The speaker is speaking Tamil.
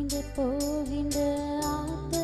நீண்டு போகின்ற ஆத்த